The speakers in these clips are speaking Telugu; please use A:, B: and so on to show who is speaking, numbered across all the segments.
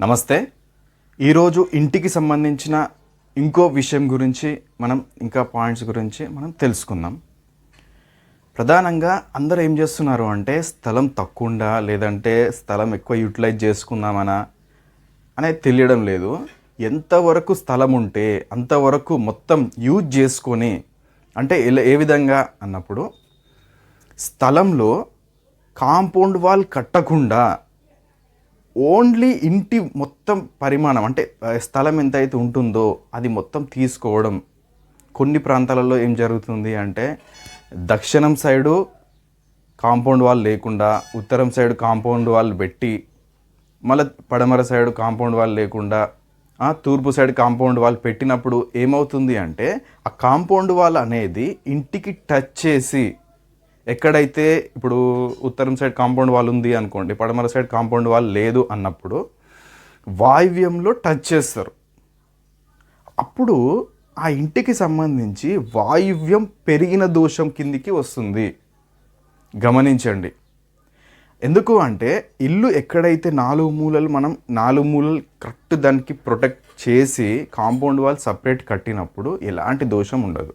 A: నమస్తే. ఈరోజు ఇంటికి సంబంధించిన ఇంకో విషయం గురించి మనం ఇంకా పాయింట్స్ గురించి మనం తెలుసుకుందాం. ప్రధానంగా అందరూ ఏం చేస్తున్నారు అంటే స్థలం తక్కువ లేదంటే స్థలం ఎక్కువ యూటిలైజ్ చేసుకుందామనా? అనేది తెలియడం లేదు. ఎంతవరకు స్థలం ఉంటే అంతవరకు మొత్తం యూజ్ చేసుకొని అంటే ఏ విధంగా అన్నప్పుడు స్థలంలో కాంపౌండ్ వాల్ కట్టకుండా ఓన్లీ ఇంటి మొత్తం పరిమాణం అంటే స్థలం ఎంత అయితే ఉంటుందో అది మొత్తం తీసుకోవడం. కొన్ని ప్రాంతాలలో ఏం జరుగుతుంది అంటే దక్షిణం సైడు కాంపౌండ్ వాల్ లేకుండా ఉత్తరం సైడ్ కాంపౌండ్ వాల్ పెట్టి మళ్ళీ పడమర సైడ్ కాంపౌండ్ వాల్ లేకుండా తూర్పు సైడ్ కాంపౌండ్ వాల్ పెట్టినప్పుడు ఏమవుతుంది అంటే ఆ కాంపౌండ్ వాల్ అనేది ఇంటికి టచ్ చేసి ఎక్కడైతే ఇప్పుడు ఉత్తరం సైడ్ కాంపౌండ్ వాల్ ఉంది అనుకోండి పడమర సైడ్ కాంపౌండ్ వాల్ లేదు అన్నప్పుడు వాయువ్యంలో టచ్ చేస్తారు. అప్పుడు ఆ ఇంటికి సంబంధించి వాయువ్యం పెరిగిన దోషం కిందికి వస్తుంది. గమనించండి. ఎందుకు అంటే ఇల్లు ఎక్కడైతే నాలుగు మూలలు మనం నాలుగు మూలలు కరెక్ట్ దానికి ప్రొటెక్ట్ చేసి కాంపౌండ్ వాల్ సపరేట్ కట్టినప్పుడు ఎలాంటి దోషం ఉండదు.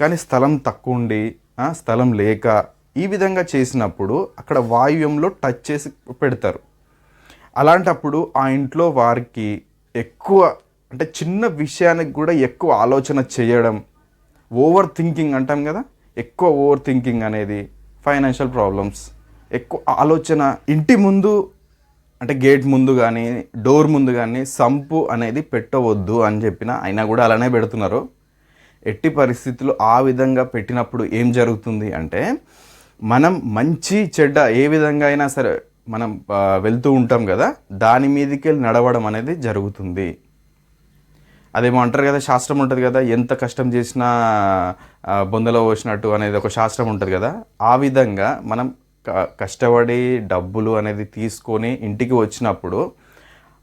A: కానీ స్థలం తక్కువ ఉండి స్థలం లేక ఈ విధంగా చేసినప్పుడు అక్కడ వాయువ్యంలో టచ్ చేసి పెడతారు. అలాంటప్పుడు ఆ ఇంట్లో వారికి ఎక్కువ అంటే చిన్న విషయానికి కూడా ఎక్కువ ఆలోచన చేయడం ఓవర్ థింకింగ్ అంటాం కదా? ఎక్కువ ఓవర్ థింకింగ్ అనేది ఫైనాన్షియల్ ప్రాబ్లమ్స్ ఎక్కువ ఆలోచన ఇంటి ముందు అంటే గేట్ ముందు కానీ డోర్ ముందు కానీ సంపు అనేది పెట్టవద్దు అని చెప్పిన అయినా కూడా అలానే పెడుతున్నారు. ఎట్టి పరిస్థితులు ఆ విధంగా పెట్టినప్పుడు ఏం జరుగుతుంది అంటే మనం మంచి చెడ్డ ఏ విధంగా అయినా సరే మనం వెళ్తూ ఉంటాం కదా దాని మీదకి వెళ్ళి నడవడం అనేది జరుగుతుంది. అదేమో అంటారు కదా శాస్త్రం ఉంటుంది కదా ఎంత కష్టం చేసినా బొందలో పోసినట్టు అనేది ఒక శాస్త్రం ఉంటుంది కదా ఆ విధంగా మనం క- కష్టపడి డబ్బులు అనేది తీసుకొని ఇంటికి వచ్చినప్పుడు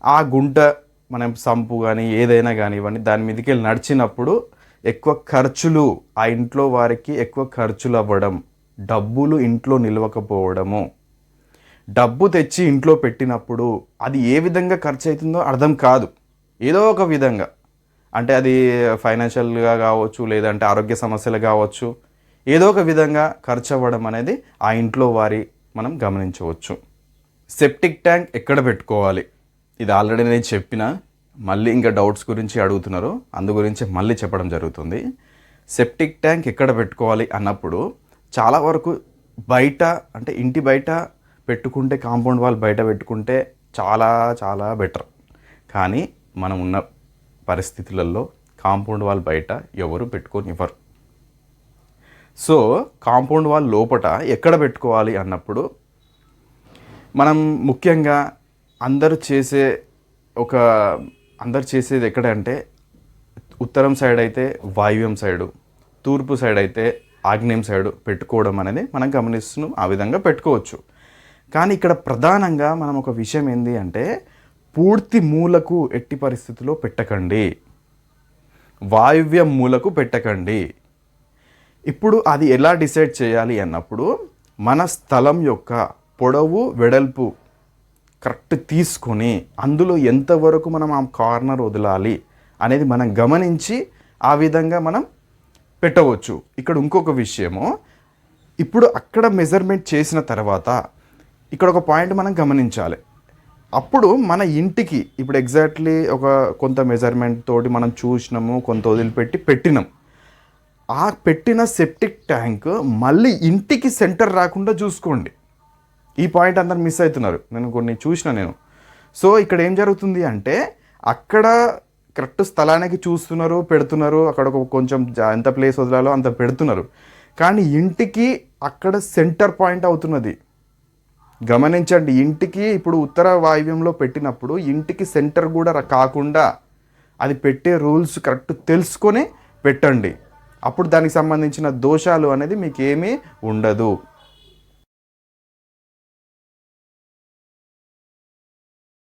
A: ఆ గుంట మనం సంపు కానీ ఏదైనా కానివ్వండి దాని మీదకి వెళ్ళి నడిచినప్పుడు ఎక్కువ ఖర్చులు ఆ ఇంట్లో వారికి ఎక్కువ ఖర్చులు అవ్వడం డబ్బులు ఇంట్లో నిలవకపోవడము. డబ్బు తెచ్చి ఇంట్లో పెట్టినప్పుడు అది ఏ విధంగా ఖర్చు అవుతుందో అర్థం కాదు. ఏదో ఒక విధంగా. అంటే అది ఫైనాన్షియల్గా కావచ్చు లేదంటే ఆరోగ్య సమస్యలు కావచ్చు. ఏదో ఒక విధంగా ఖర్చు అవ్వడం అనేది ఆ ఇంట్లో వారి మనం గమనించవచ్చు. సెప్టిక్ ట్యాంక్ ఎక్కడ పెట్టుకోవాలి? ఇది ఆల్రెడీ నేను చెప్పిన మళ్ళీ ఇంకా డౌట్స్ గురించి అడుగుతున్నారు. అందు గురించి మళ్ళీ చెప్పడం జరుగుతుంది. సెప్టిక్ ట్యాంక్ ఎక్కడ పెట్టుకోవాలి అన్నప్పుడు చాలా వరకు బయట అంటే ఇంటి బయట పెట్టుకుంటే కాంపౌండ్ వాల్ బయట పెట్టుకుంటే చాలా చాలా బెటర్. కానీ మనం ఉన్న పరిస్థితులలో కాంపౌండ్ వాల్ బయట ఎవరు పెట్టుకొని ఇవ్వరు సో కాంపౌండ్ వాల్ లోపట ఎక్కడ పెట్టుకోవాలి అన్నప్పుడు మనం ముఖ్యంగా అందరూ చేసే ఒక అందరు చేసేది ఎక్కడంటే ఉత్తరం సైడ్ అయితే వాయువ్యం సైడు తూర్పు సైడ్ అయితే ఆగ్నేయం సైడు పెట్టుకోవడం అనేది మనం గమనిస్తున్నాం ఆ విధంగా పెట్టుకోవచ్చు. కానీ ఇక్కడ ప్రధానంగా మనం ఒక విషయం ఏంటి అంటే పూర్తి మూలకు ఎట్టి పరిస్థితిలో పెట్టకండి. వాయువ్య మూలకు పెట్టకండి. ఇప్పుడు అది ఎలా డిసైడ్ చేయాలి అన్నప్పుడు మన స్థలం యొక్క పొడవు వెడల్పు కరెక్ట్ తీసుకొని అందులో ఎంతవరకు మనం ఆ కార్నర్ వదలాలి అనేది మనం గమనించి ఆ విధంగా మనం పెట్టవచ్చు. ఇక్కడ ఇంకొక విషయము ఇప్పుడు అక్కడ మెజర్మెంట్ చేసిన తర్వాత ఇక్కడ ఒక పాయింట్ మనం గమనించాలి. అప్పుడు మన ఇంటికి ఇప్పుడు ఎగ్జాక్ట్లీ ఒక కొంత మెజర్మెంట్ తోటి మనం చూసినాము కొంత వదిలిపెట్టి పెట్టినాం. ఆ పెట్టిన సెప్టిక్ ట్యాంక్ మళ్ళీ ఇంటికి సెంటర్ రాకుండా చూసుకోండి. ఈ పాయింట్ అందరు మిస్ అవుతున్నారు. నేను కొన్ని చూసిన నేను. సో ఇక్కడ ఏం జరుగుతుంది అంటే అక్కడ కరెక్ట్ స్థలానికి చూస్తున్నారు పెడుతున్నారు అక్కడ ఒక కొంచెం జా- ఎంత ప్లేస్ వదలాలో అంత పెడుతున్నారు. కానీ ఇంటికి అక్కడ సెంటర్ పాయింట్ అవుతున్నది. గమనించండి ఇంటికి ఇప్పుడు ఉత్తర వాయువ్యంలో పెట్టినప్పుడు ఇంటికి సెంటర్ కూడా కాకుండా అది పెట్టే రూల్స్ కరెక్ట్ తెలుసుకొని పెట్టండి. అప్పుడు దానికి సంబంధించిన దోషాలు అనేది మీకు ఏమీ ఉండదు.